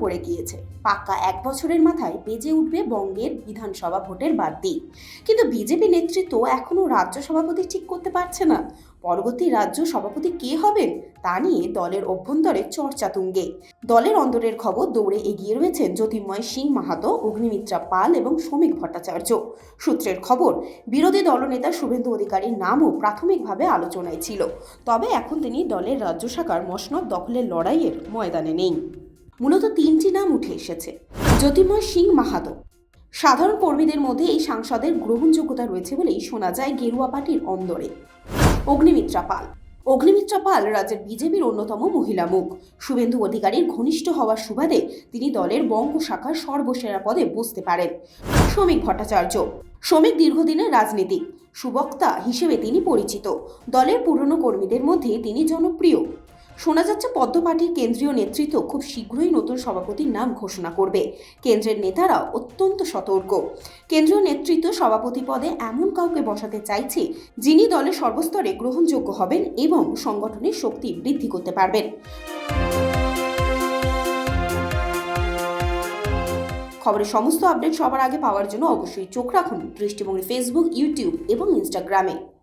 পড়ে গিয়েছে। পাক্কা এক বছরের মাথায় বেজে উঠবে বঙ্গের বিধানসভা ভোটের বাড়তি। কিন্তু বিজেপি নেতৃত্ব এখনও রাজ্য সভাপতি ঠিক করতে পারছে না। পরবর্তী রাজ্য সভাপতি কে হবেন তা নিয়ে দলের অভ্যন্তরে চর্চা তুঙ্গে। দলের অন্তরের খবর দৌড়ে এগিয়ে রয়েছেন জ্যোতির্ময় সিং মাহাতো, অগ্নিমিত্রা পাল এবং শ্রমিক ভট্টাচার্য। সূত্রের খবর, বিরোধী দলনেতা শুভেন্দু অধিকারীর নামও প্রাথমিকভাবে আলোচনায় ছিল। তবে এখন তিনি দলের রাজ্য শাখার মসনদ দখলের লড়াইয়ের ময়দানে নেই। মূলত তিনটি নাম উঠে এসেছে। জ্যোতির্ময় সিং মাহাতো। সাধারণ কর্মীদের মধ্যে এই সাংসদের গ্রহণযোগ্যতা রয়েছে বলেই শোনা যায় গেরুয়া পার্টির অন্দরে। অগ্নিমিত্রা পাল। অগ্নিমিত্রা পাল রাজ্যের বিজেপির অন্যতম মহিলা মুখ। শুভেন্দু অধিকারীর ঘনিষ্ঠ হওয়ার সুবাদে তিনি দলের বঙ্গ শাখার সর্বসেরা পদে বসতে পারেন। শ্রমিক ভট্টাচার্য। শ্রমিক দীর্ঘদিনের রাজনীতিক। সুবক্তা হিসেবে তিনি পরিচিত। দলের পুরনো কর্মীদের মধ্যে তিনি জনপ্রিয়। শোনা যাচ্ছে পদ্ম পার্টির কেন্দ্রীয় নেতৃত্ব খুব শীঘ্রই নতুন সভাপতির নাম ঘোষণা করবে। কেন্দ্রের নেতারা অত্যন্ত সতর্ক। কেন্দ্রীয় নেতৃত্ব সভাপতি পদে এমন কাউকে বসাতে চাইছে যিনি দলের সর্বস্তরে গ্রহণযোগ্য হবেন এবং সংগঠনের শক্তি বৃদ্ধি করতে পারবেন। খবরের সমস্ত আপডেট সবার আগে পাওয়ার জন্য অবশ্যই চোখ রাখুন দৃষ্টিভঙ্গি ফেসবুক ইউটিউব এবং ইনস্টাগ্রামে